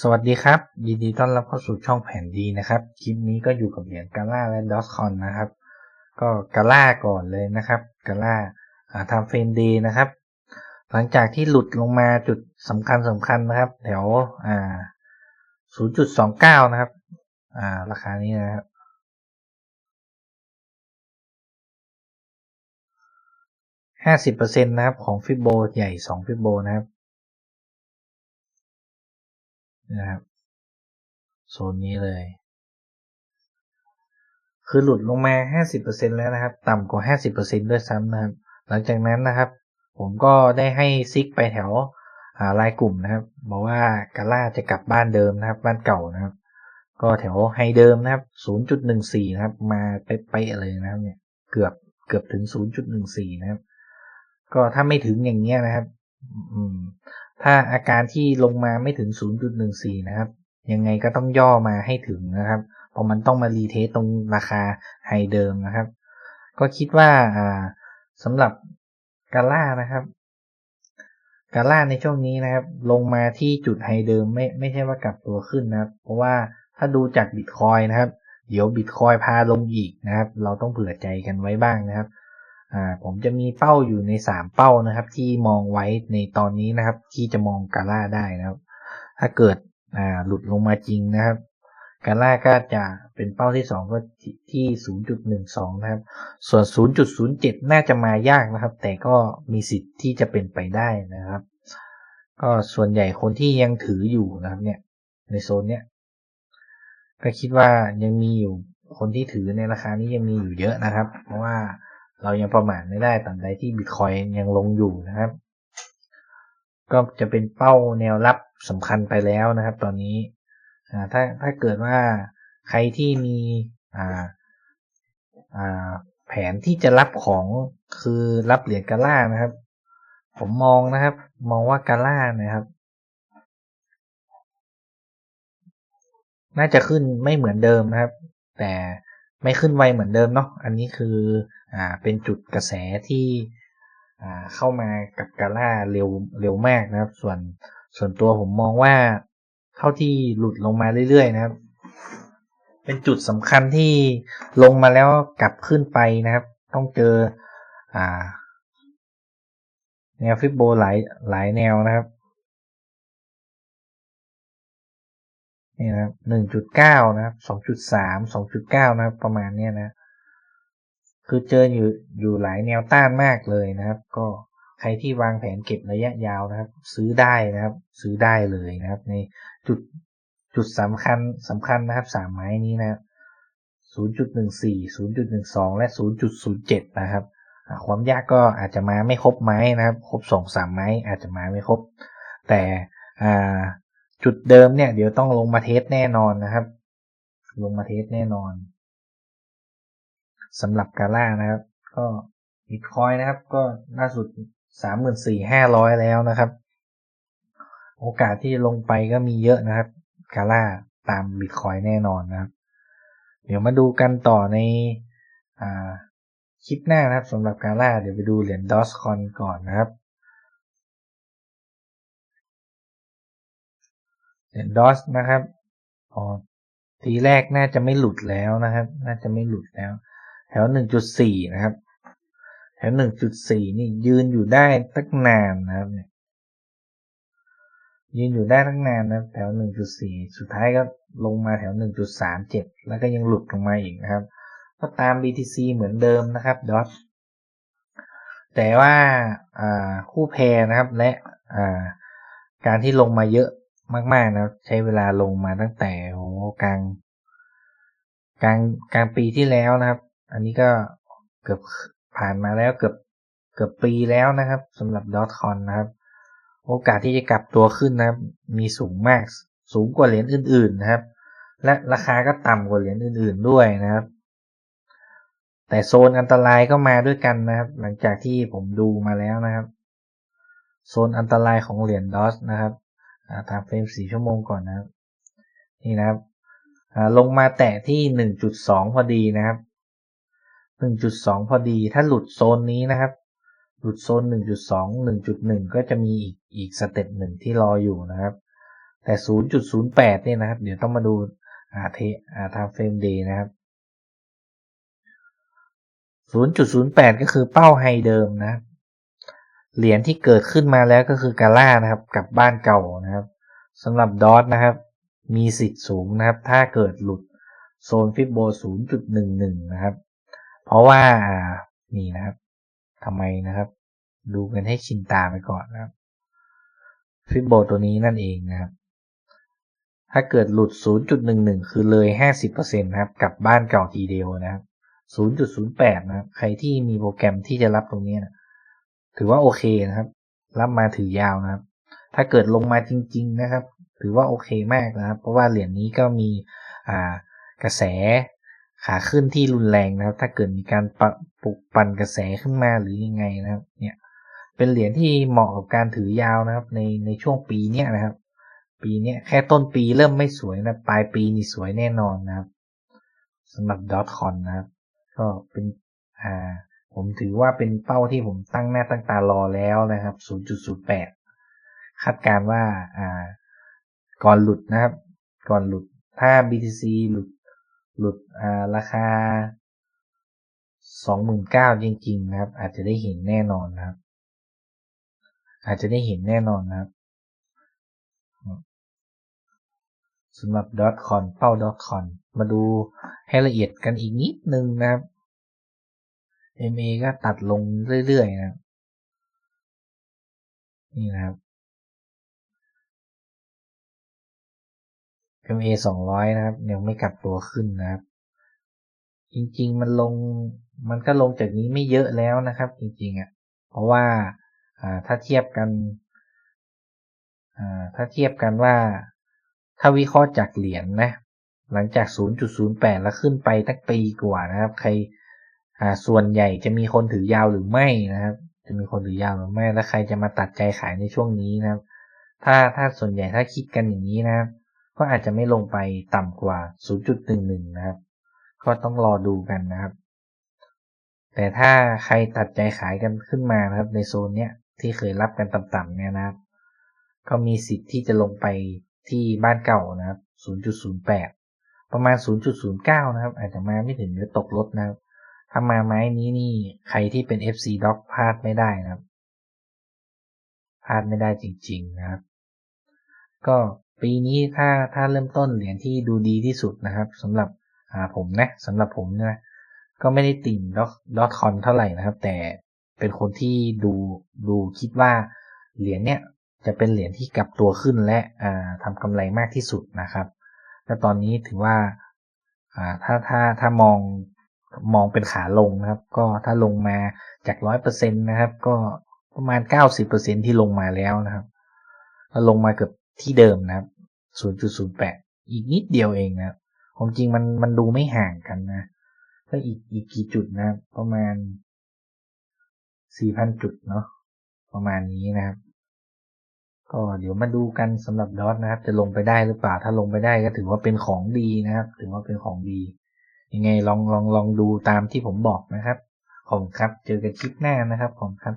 สวัสดีครับ ยินดีต้อนรับเข้าสู่ช่องแผนดีนะครับ คลิปนี้ก็อยู่กับเหรียญกาล่าและดอสคอนนะครับ ก็กาล่าก่อนเลยนะครับกาล่าทำเฟรมดีนะครับ หลังจากที่หลุดลงมาจุดสำคัญสำคัญนะครับ แถวอ่า0.29 นะครับ อ่า ราคานี้นะครับห้าสิบเปอร์เซ็นตนะครับของฟิโบใหญ่สองฟิโบนะครับ นะครับโซนนี้เลย คือหลุดลงมา 50%แล้วนะครับ ต่ำกว่า 50%ด้วยซ้ำนะครับ หลังจากนั้นนะครับ ผมก็ได้ให้ซิกไปแถวลายกลุ่มนะครับบอกว่ากาล่าจะกลับบ้านเดิมนะครับ บ้านเก่านะครับ ก็แถวไฮเดิมนะครับ 0.14 นะครับ มาเป๊ะๆเลยนะครับ เนี่ย เกือบเกือบถึง 0.14 นะครับ ก็ถ้าไม่ถึงอย่างเงี้ยนะครับอืม ถ้าอาการที่ลงมาไม่ถึง 0.14 นะครับ ยังไงก็ต้องย่อมาให้ถึงนะครับ เพราะมันต้องมารีเทสตรงราคาไฮเดิมนะครับ ก็คิดว่าสำหรับกาล่านะครับกาล่าในช่วงนี้นะครับ ลงมาที่จุดไฮเดิมไม่ไม่ใช่ว่ากลับตัวขึ้นนะครับ เพราะว่าถ้าดูจากบิตคอยนะครับ เดี๋ยวบิตคอยพาลงอีกนะครับ เราต้องเผื่อใจกันไว้บ้างนะครับ อ่าผมจะมีเป้าอยู่ในสามเป้านะครับ ที่มองไว้ในตอนนี้นะครับ ที่จะมองกาล่าได้นะครับ ถ้าเกิดอ่าหลุดลงมาจริงนะครับกาล่าก็จะเป็นเป้าที่สองก็ที่ 0.12 นะครับ ส่วน 0.07 น่าจะมายากนะครับ แต่ก็มีสิทธิ์ที่จะเป็นไปได้นะครับ ก็ส่วนใหญ่คนที่ยังถืออยู่นะครับ เนี่ย ในโซนเนี้ย ก็คิดว่ายังมีอยู่คนที่ถือในราคานี้ยังมีอยู่เยอะนะครับ เพราะว่า เรายังประมาทไม่ได้ตามใดที่บิตคอยยังลงอยู่นะครับ ก็จะเป็นเป้าแนวรับสำคัญไปแล้วนะครับ ตอนนี้ถ้าถ้าเกิดว่าใครที่มีแผนที่จะรับของคือรับเหรียญกาล่านะครับ ผมมองนะครับ มองว่ากาล่านะครับ น่าจะขึ้นไม่เหมือนเดิมนะครับ แต่ไม่ขึ้นไวเหมือนเดิมเนาะอันนี้คือ อ่าเป็นจุดกระแสที่อ่าเข้ามากับกาล่าเร็วเร็วมากนะครับ ส่วนส่วนตัวผมมองว่าเท่าที่หลุดลงมาเรื่อยๆนะครับ เป็นจุดสำคัญที่ลงมาแล้วกลับขึ้นไปนะครับ ต้องเจออ่าแนวฟิบโบหลายหลายแนวนะครับนี่นะครับหนึ่งจุดเก้านะครับสองจุดสามสองจุดเก้านะครับ ประมาณเนี้ยนะ คือเจออยู่อยู่หลายแนวต้านมากเลยนะครับ ก็ใครที่วางแผนเก็บระยะยาวนะครับ ซื้อได้นะครับ ซื้อได้เลยนะครับ ในจุดจุดสำคัญสำคัญนะครับสามไม้นี้นะครับ0.14 0.12และ0.07นะครับความยากก็อาจจะมาไม่ครบไม้นะครับ ครบสองสามไม้อาจจะมาไม่ครบ แต่จุดเดิมเนี่ย เดี๋ยวต้องลงมาเทสแน่นอนนะครับ ลงมาเทสแน่นอน สำหรับกาล่านะครับ ก็บิตคอยนะครับ ก็ล่าสุดสามหมื่นสี่ห้าร้อยแล้วนะครับ โอกาสที่ลงไปก็มีเยอะนะครับกาล่าตามบิตคอยแน่นอนนะครับ เดี๋ยวมาดูกันต่อในคลิปหน้านะครับสำหรับกาล่าเดี๋ยวไปดูเหรียญดอสคอนก่อนนะครับเหรียญดอสนะครับอ๋อทีแรกน่าจะไม่หลุดแล้วนะครับ น่าจะไม่หลุดแล้ว ถวหนึ่งจุดสี่นะครับ แถวหนึ่งจุดสี่นี่ยืนอยู่ได้ตั้งนานนะครับเนี่ยยืนอยู่ได้ตั้งนานนะแถวหนึ่งจุดสี่สุดท้ายก็ลงมาแถวหนึ่งจุดสามเจ็ดแล้วก็ยังหลุดลงมาอีกนะครับ ก็ตาม BTC เหมือนเดิมนะครับดอทแต่ว่าคู่แพรนะครับและการที่ลงมาเยอะมากๆนะใช้เวลาลงมาตั้งแต่โอ้กลางกลางกลางปีที่แล้วนะครับ อันนี้ก็เกือบผ่านมาแล้วเกือบเกือบปีแล้วนะครับสำหรับดอทคอนนะครับ โอกาสที่จะกลับตัวขึ้นนะครับ มีสูงมากสูงกว่าเหรียญอื่น ๆนะครับ และราคาก็ต่ำกว่าเหรียญอื่น ๆด้วยนะครับ แต่โซนอันตรายก็มาด้วยกันนะครับ หลังจากที่ผมดูมาแล้วนะครับ โซนอันตรายของเหรียญดอสนะครับตามเฟรมสี่ชั่วโมงก่อนนะครับ นี่นะครับลงมาแตะที่หนึ่งจุดสองพอดีนะครับ หนึ่งจุดสองพอดี ถ้าหลุดโซนนี้นะครับ หลุดโซนหนึ่งจุดสองหนึ่งจุดหนึ่งก็จะมีอีกอีกสเต็ปหนึ่งที่รออยู่นะครับ แต่ 0.08 เนี่ยนะครับ เดี๋ยวต้องมาดูอาเทอา time frame day นะครับ 0.08 ก็คือเป้าไฮเดิมนะ เหรียญที่เกิดขึ้นมาแล้วก็คือกาล่านะครับ กลับบ้านเก่านะครับสำหรับดอทนะครับ มีสิทธิ์สูงนะครับ ถ้าเกิดหลุดโซนฟิบโบ 0.11 นะครับ เพราะว่านี่นะครับทำไมนะครับ ดูกันให้ชินตาไปก่อนนะครับฟิบโบตัวนี้นั่นเองนะครับ ถ้าเกิดหลุด 0.11 คือเลย 50%นะครับ กลับบ้านเก่าทีเดียวนะครับ 0.08 นะครับ ใครที่มีโปรแกรมที่จะรับตรงนี้นะถือว่าโอเคนะครับ รับมาถือยาวนะครับ ถ้าเกิดลงมาจริง ๆ นะครับ ถือว่าโอเคมากนะครับ เพราะว่าเหรียญนี้ก็มีอ่ากระแส ขาขึ้นที่รุนแรงนะครับ ถ้าเกิดมีการปปลุกปั่นกระแสขึ้นมาหรือยังไงนะครับ เนี่ย เป็นเหรียญที่เหมาะกับการถือยาวนะครับ ในในช่วงปีเนี้ยนะครับ ปีเนี้ยแค่ต้นปีเริ่มไม่สวยนะปลายปีนี่สวยแน่นอนนะครับสำหรับดอทคอนนะครับ ก็เป็นอ่าผมถือว่าเป็นเป้าที่ผมตั้งหน้าตั้งตารอแล้วนะครับ 0.08 คาดการว่าอ่า ก่อนหลุดนะครับ ก่อนหลุดถ้า BTC หลุด หลุดอ่าราคา 29,000 จริงๆนะครับ อาจจะได้เห็นแน่นอนนะครับ อาจจะได้เห็นแน่นอนนะครับสำหรับ .con เป้า .con มาดูให้ละเอียดกันอีกนิดนึงนะครับ MA ก็ตัดลงเรื่อยๆนะนี่นะครับ MA 200 นะครับ ยังไม่กลับตัวขึ้นนะครับ จริงๆมันลงมันก็ลงจากนี้ไม่เยอะแล้วนะครับ จริงๆอะเพราะว่าถ้าเทียบกันถ้าเทียบกันว่าถ้าวิเคราะห์จากเหรียญนนะหลังจาก 0.08 แล้วขึ้นไปตั้งปีกว่านะครับ ใครส่วนใหญ่จะมีคนถือยาวหรือไม่นะครับ จะมีคนถือยาวหรือไม่ แล้วใครจะมาตัดใจขายในช่วงนี้นะครับ ถ้าถ้าส่วนใหญ่ถ้าคิดกันอย่างนี้นะครับ ก็อาจจะไม่ลงไปต่ำกว่า 0.11 นะครับ ก็ต้องรอดูกันนะครับ แต่ถ้าใครตัดใจขายกันขึ้นมานะครับ ในโซนเนี้ยที่เคยรับกันต่ำๆเนี่ยนะครับ ก็มีสิทธิ์ที่จะลงไปที่บ้านเก่านะครับ 0.08 ประมาณ 0.09 นะครับ อาจจะมาไม่ถึงหรือตกลดนะครับ ถ้ามาไม้นี้นี่ใครที่เป็น FC Doc พลาดไม่ได้นะครับ พลาดไม่ได้จริง ๆนะครับ ก็ ปีนี้ถ้าถ้าเริ่มต้นเหรียญที่ดูดีที่สุดนะครับสำหรับผมนะสำหรับผมนะก็ไม่ได้ติ่งดอดอทคอนเท่าไหร่นะครับ แต่เป็นคนที่ดูดูคิดว่าเหรียญเนี้ยจะเป็นเหรียญที่กลับตัวขึ้นและอ่าทำกำไรมากที่สุดนะครับและตอนนี้ถือว่าอ่าถ้าถ้าถ้ามองมองเป็นขาลงนะครับ ก็ถ้าลงมาจากร้อยเปอร์เซ็นตนะครับ ก็ประมาณเก้าสิบเปอร์เซ็นที่ลงมาแล้วนะครับแล้วลงมาเกือบ ที่เดิมนะครับศูนย์จุดศูนย์แปดอีกนิดเดียวเองนะครับความจริงมันมันดูไม่ห่างกันนะ ก็อีกอีกกี่จุดนะครับประมาณสี่พันจุดเนาะประมาณนี้นะครับ ก็เดี๋ยวมาดูกันสำหรับดอทนะครับ จะลงไปได้หรือเปล่า ถ้าลงไปได้ก็ถือว่าเป็นของดีนะครับ ถือว่าเป็นของดี ยังไงลองลองลองดูตามที่ผมบอกนะครับ ขอบคุณครับ เจอกันคลิปหน้านะครับ ขอบคุณครับ